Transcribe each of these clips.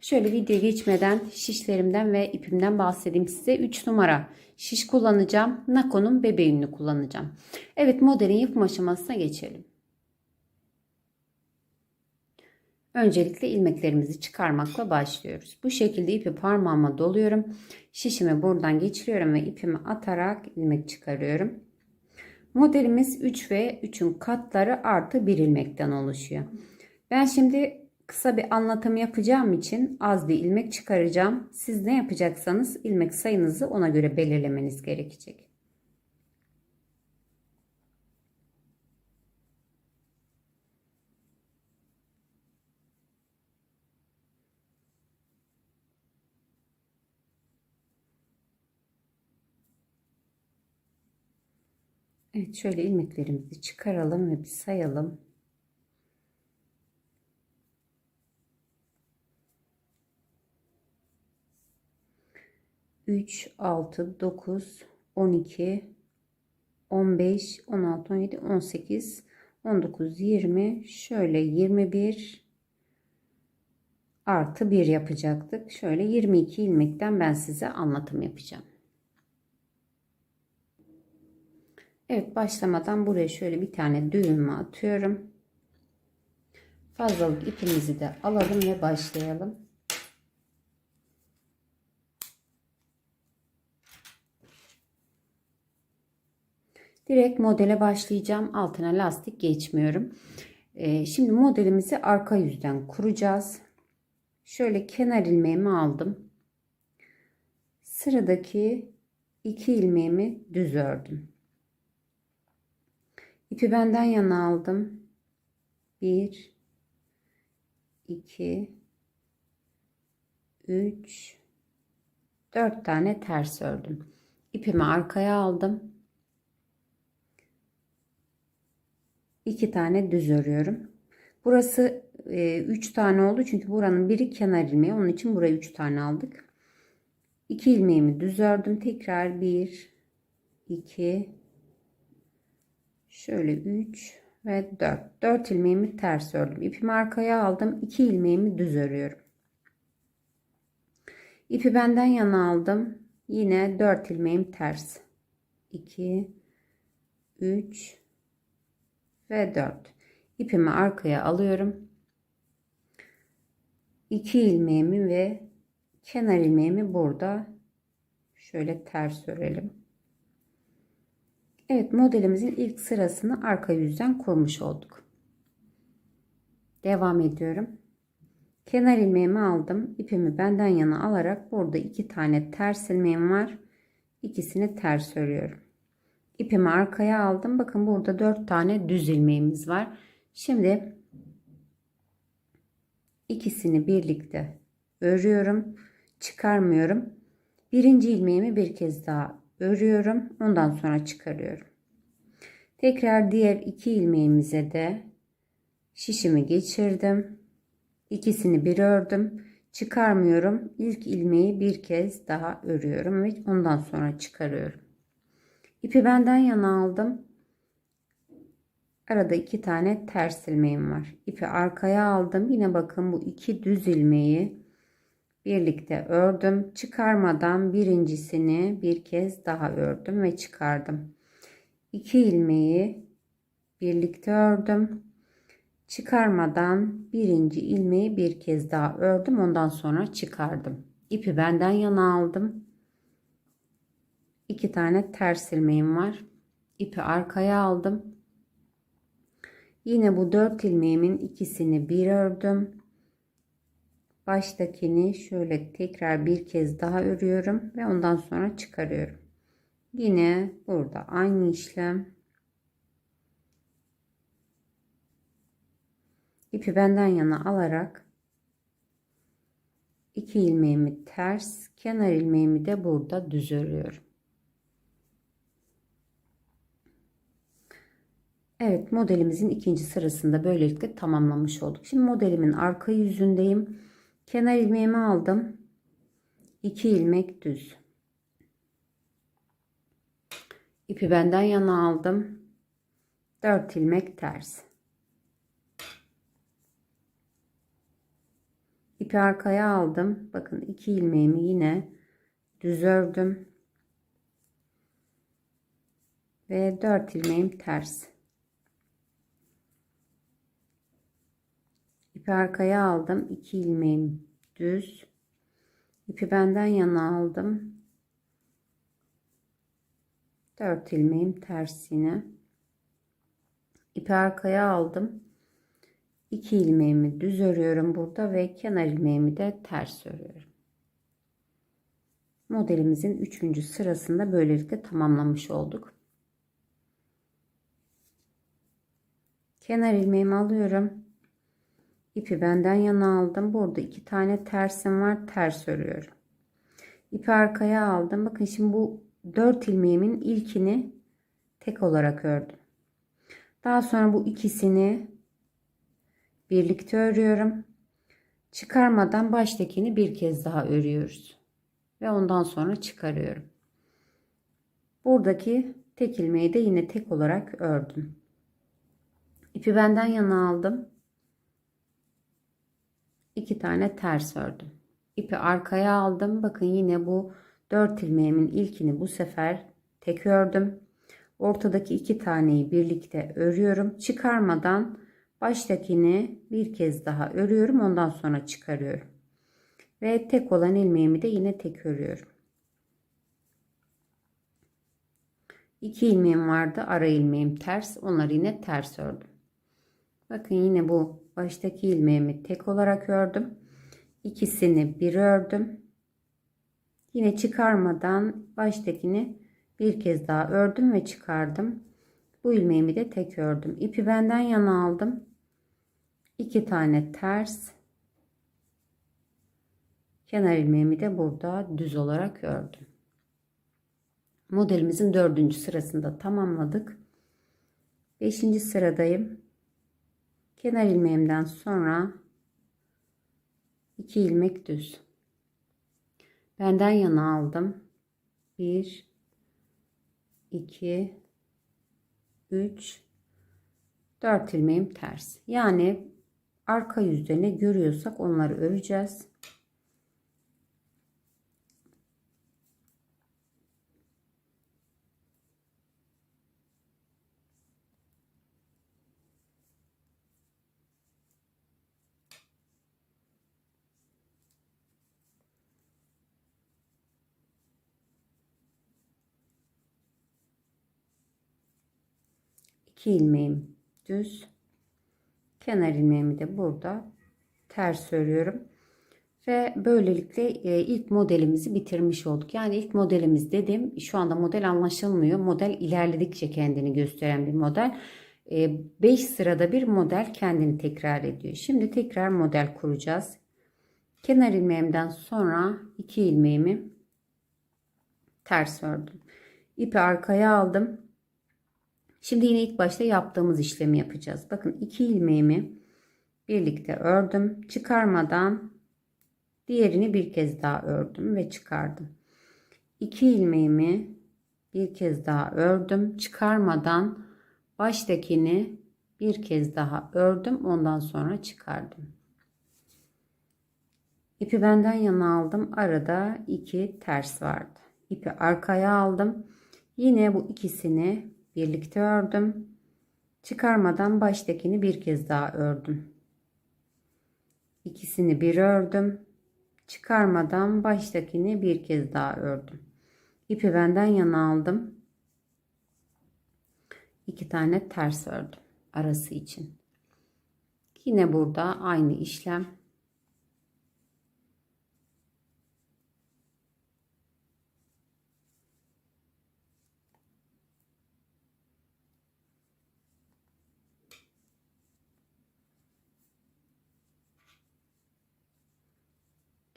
Şöyle video geçmeden şişlerimden ve ipimden bahsedeyim size. 3 numara şiş kullanacağım. Nako'nun bebe ünlü kullanacağım. Evet modelin yapım aşamasına geçelim. Öncelikle ilmeklerimizi çıkarmakla başlıyoruz. Bu şekilde ipi parmağıma doluyorum. Şişimi buradan geçiriyorum ve ipimi atarak ilmek çıkarıyorum. Modelimiz 3 ve 3'ün katları artı 1 ilmekten oluşuyor. Ben şimdi kısa bir anlatım yapacağım için az bir ilmek çıkaracağım. Siz ne yapacaksanız ilmek sayınızı ona göre belirlemeniz gerekecek. Evet şöyle ilmeklerimizi çıkaralım ve bir sayalım. 3, 6, 9, 12, 15, 16, 17, 18, 19, 20, şöyle 21 artı 1 yapacaktık. Şöyle 22 ilmekten ben size anlatım yapacağım. Evet başlamadan buraya şöyle bir tane düğümü atıyorum. Fazlalık ipimizi de alalım ve başlayalım. Direkt modele başlayacağım. Altına lastik geçmiyorum. Ee, şimdi modelimizi arka yüzden kuracağız. Şöyle kenar ilmeğimi aldım. Sıradaki iki ilmeğimi düz ördüm. İpi benden yana aldım. 1 2 3 4 tane ters ördüm. İpimi arkaya aldım. 2 tane düz örüyorum. Burası 3 e, tane oldu çünkü buranın biri kenar ilmeği. Onun için buraya 3 tane aldık. 2 ilmeğimi düz ördüm. Tekrar 1 2 şöyle 3 ve 4. 4 ilmeğimi ters ördüm. İpimi arkaya aldım. 2 ilmeğimi düz örüyorum. İpi benden yana aldım. Yine 4 ilmeğim ters. 2 3 ve 4 ipimi arkaya alıyorum. 2 ilmeğimi ve kenar ilmeğimi burada şöyle ters örelim. Evet modelimizin ilk sırasını arka yüzden kurmuş olduk. Devam ediyorum. Kenar ilmeğimi aldım. İpimi benden yana alarak burada iki tane ters ilmeğim var. İkisini ters örüyorum ipimi arkaya aldım. Bakın burada 4 tane düz ilmeğimiz var. Şimdi ikisini birlikte örüyorum. Çıkarmıyorum. Birinci ilmeğimi bir kez daha örüyorum. Ondan sonra çıkarıyorum. Tekrar diğer iki ilmeğimize de şişimi geçirdim. İkisini bir ördüm. Çıkarmıyorum. İlk ilmeği bir kez daha örüyorum ve ondan sonra çıkarıyorum. İpi benden yana aldım. Arada iki tane ters ilmeğim var. İpi arkaya aldım. Yine bakın bu iki düz ilmeği birlikte ördüm. Çıkarmadan birincisini bir kez daha ördüm ve çıkardım. İki ilmeği birlikte ördüm. Çıkarmadan birinci ilmeği bir kez daha ördüm. Ondan sonra çıkardım. İpi benden yana aldım iki tane ters ilmeğim var. İpi arkaya aldım. Yine bu dört ilmeğimin ikisini bir ördüm. Baştakini şöyle tekrar bir kez daha örüyorum ve ondan sonra çıkarıyorum. Yine burada aynı işlem. İpi benden yana alarak iki ilmeğimi ters, kenar ilmeğimi de burada düz örüyorum. Evet modelimizin ikinci sırasında böylelikle tamamlamış olduk. Şimdi modelimin arka yüzündeyim. Kenar ilmeğimi aldım. 2 ilmek düz. İpi benden yana aldım. 4 ilmek ters. İpi arkaya aldım. Bakın 2 ilmeğimi yine düz ördüm. Ve 4 ilmeğim ters. İpi arkaya aldım. 2 ilmeğim düz. İpi benden yana aldım. 4 ilmeğim ters yine. İpi arkaya aldım. 2 ilmeğimi düz örüyorum burada ve kenar ilmeğimi de ters örüyorum. Modelimizin 3. sırasında böylelikle tamamlamış olduk. Kenar ilmeğimi alıyorum. İpi benden yana aldım. Burada iki tane tersim var. Ters örüyorum. İpi arkaya aldım. Bakın şimdi bu 4 ilmeğimin ilkini tek olarak ördüm. Daha sonra bu ikisini birlikte örüyorum. Çıkarmadan baştakini bir kez daha örüyoruz. Ve ondan sonra çıkarıyorum. Buradaki tek ilmeği de yine tek olarak ördüm. İpi benden yana aldım. İki tane ters ördüm. İpi arkaya aldım. Bakın yine bu 4 ilmeğimin ilkini bu sefer tek ördüm. Ortadaki iki taneyi birlikte örüyorum. Çıkarmadan baştakini bir kez daha örüyorum. Ondan sonra çıkarıyorum. Ve tek olan ilmeğimi de yine tek örüyorum. İki ilmeğim vardı. Ara ilmeğim ters. Onları yine ters ördüm. Bakın yine bu baştaki ilmeğimi tek olarak ördüm. İkisini bir ördüm. Yine çıkarmadan baştakini bir kez daha ördüm ve çıkardım. Bu ilmeğimi de tek ördüm. İpi benden yana aldım. İki tane ters. Kenar ilmeğimi de burada düz olarak ördüm. Modelimizin dördüncü sırasında tamamladık. Beşinci sıradayım. Kenar ilmeğimden sonra 2 ilmek düz. Benden yana aldım. 1 2 3 4 ilmeğim ters. Yani arka yüzde ne görüyorsak onları öreceğiz. 2 ilmeğim düz. Kenar ilmeğimi de burada ters örüyorum. Ve böylelikle e, ilk modelimizi bitirmiş olduk. Yani ilk modelimiz dedim şu anda model anlaşılmıyor. Model ilerledikçe kendini gösteren bir model. 5 e, sırada bir model kendini tekrar ediyor. Şimdi tekrar model kuracağız. Kenar ilmeğimden sonra 2 ilmeğimi ters ördüm. İpi arkaya aldım. Şimdi yine ilk başta yaptığımız işlemi yapacağız. Bakın iki ilmeğimi birlikte ördüm. Çıkarmadan diğerini bir kez daha ördüm ve çıkardım. İki ilmeğimi bir kez daha ördüm. Çıkarmadan baştakini bir kez daha ördüm. Ondan sonra çıkardım. İpi benden yana aldım. Arada iki ters vardı. İpi arkaya aldım. Yine bu ikisini birlikte ördüm. Çıkarmadan baştakini bir kez daha ördüm. İkisini bir ördüm. Çıkarmadan baştakini bir kez daha ördüm. İpi benden yana aldım. İki tane ters ördüm arası için. Yine burada aynı işlem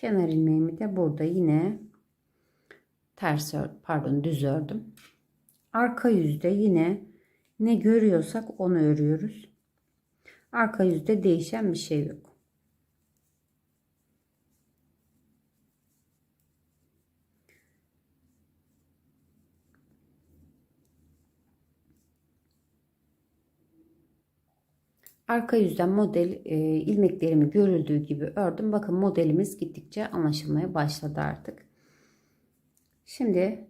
Kenar ilmeğimi de burada yine ters pardon düz ördüm. Arka yüzde yine ne görüyorsak onu örüyoruz. Arka yüzde değişen bir şey yok. Arka yüzden model e, ilmeklerimi görüldüğü gibi ördüm. Bakın modelimiz gittikçe anlaşılmaya başladı artık. Şimdi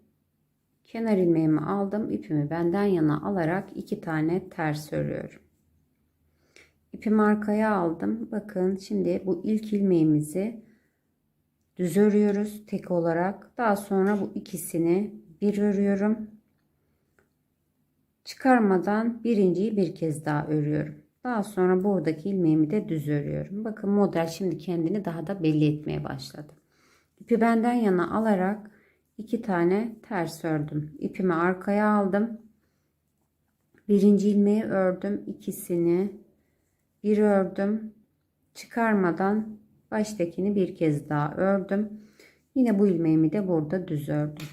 kenar ilmeğimi aldım. İpimi benden yana alarak iki tane ters örüyorum. İpimi arkaya aldım. Bakın şimdi bu ilk ilmeğimizi düz örüyoruz tek olarak. Daha sonra bu ikisini bir örüyorum. Çıkarmadan birinciyi bir kez daha örüyorum. Daha sonra buradaki ilmeğimi de düz örüyorum. Bakın model şimdi kendini daha da belli etmeye başladı. İpi benden yana alarak iki tane ters ördüm. İpimi arkaya aldım. Birinci ilmeği ördüm. ikisini bir ördüm. Çıkarmadan baştakini bir kez daha ördüm. Yine bu ilmeğimi de burada düz ördüm.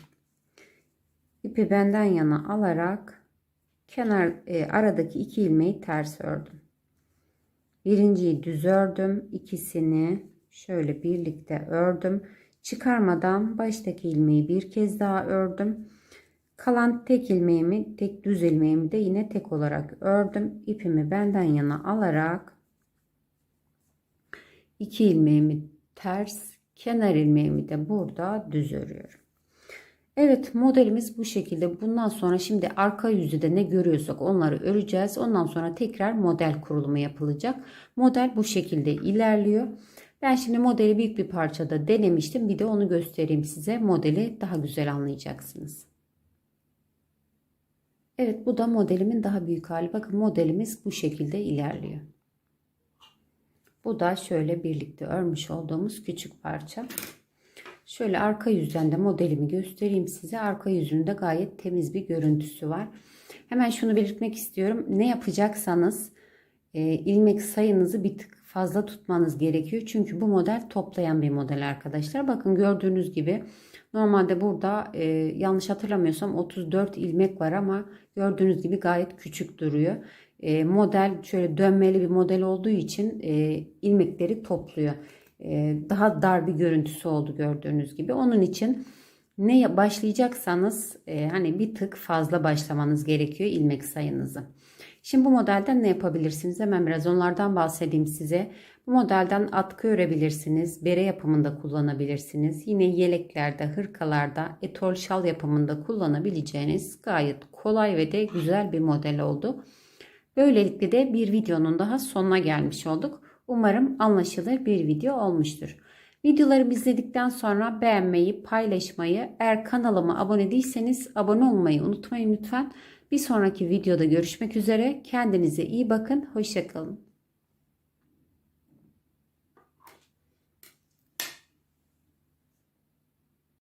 İpi benden yana alarak kenar e, aradaki iki ilmeği ters ördüm. Birinciyi düz ördüm. ikisini şöyle birlikte ördüm. Çıkarmadan baştaki ilmeği bir kez daha ördüm. Kalan tek ilmeğimi, tek düz ilmeğimi de yine tek olarak ördüm. İpimi benden yana alarak iki ilmeğimi ters, kenar ilmeğimi de burada düz örüyorum. Evet modelimiz bu şekilde. Bundan sonra şimdi arka yüzü de ne görüyorsak onları öreceğiz. Ondan sonra tekrar model kurulumu yapılacak. Model bu şekilde ilerliyor. Ben şimdi modeli büyük bir parçada denemiştim. Bir de onu göstereyim size. Modeli daha güzel anlayacaksınız. Evet bu da modelimin daha büyük hali. Bakın modelimiz bu şekilde ilerliyor. Bu da şöyle birlikte örmüş olduğumuz küçük parça. Şöyle arka yüzden de modelimi göstereyim size. Arka yüzünde gayet temiz bir görüntüsü var. Hemen şunu belirtmek istiyorum. Ne yapacaksanız e, ilmek sayınızı bir tık fazla tutmanız gerekiyor. Çünkü bu model toplayan bir model arkadaşlar. Bakın gördüğünüz gibi normalde burada e, yanlış hatırlamıyorsam 34 ilmek var ama gördüğünüz gibi gayet küçük duruyor. E, model şöyle dönmeli bir model olduğu için e, ilmekleri topluyor. E, daha dar bir görüntüsü oldu gördüğünüz gibi. Onun için ne başlayacaksanız e, hani bir tık fazla başlamanız gerekiyor ilmek sayınızı. Şimdi bu modelden ne yapabilirsiniz? Hemen biraz onlardan bahsedeyim size. Bu modelden atkı örebilirsiniz. Bere yapımında kullanabilirsiniz. Yine yeleklerde, hırkalarda, etol şal yapımında kullanabileceğiniz gayet kolay ve de güzel bir model oldu. Böylelikle de bir videonun daha sonuna gelmiş olduk. Umarım anlaşılır bir video olmuştur. Videolarımı izledikten sonra beğenmeyi, paylaşmayı, eğer kanalıma abone değilseniz abone olmayı unutmayın lütfen. Bir sonraki videoda görüşmek üzere. Kendinize iyi bakın. Hoşçakalın.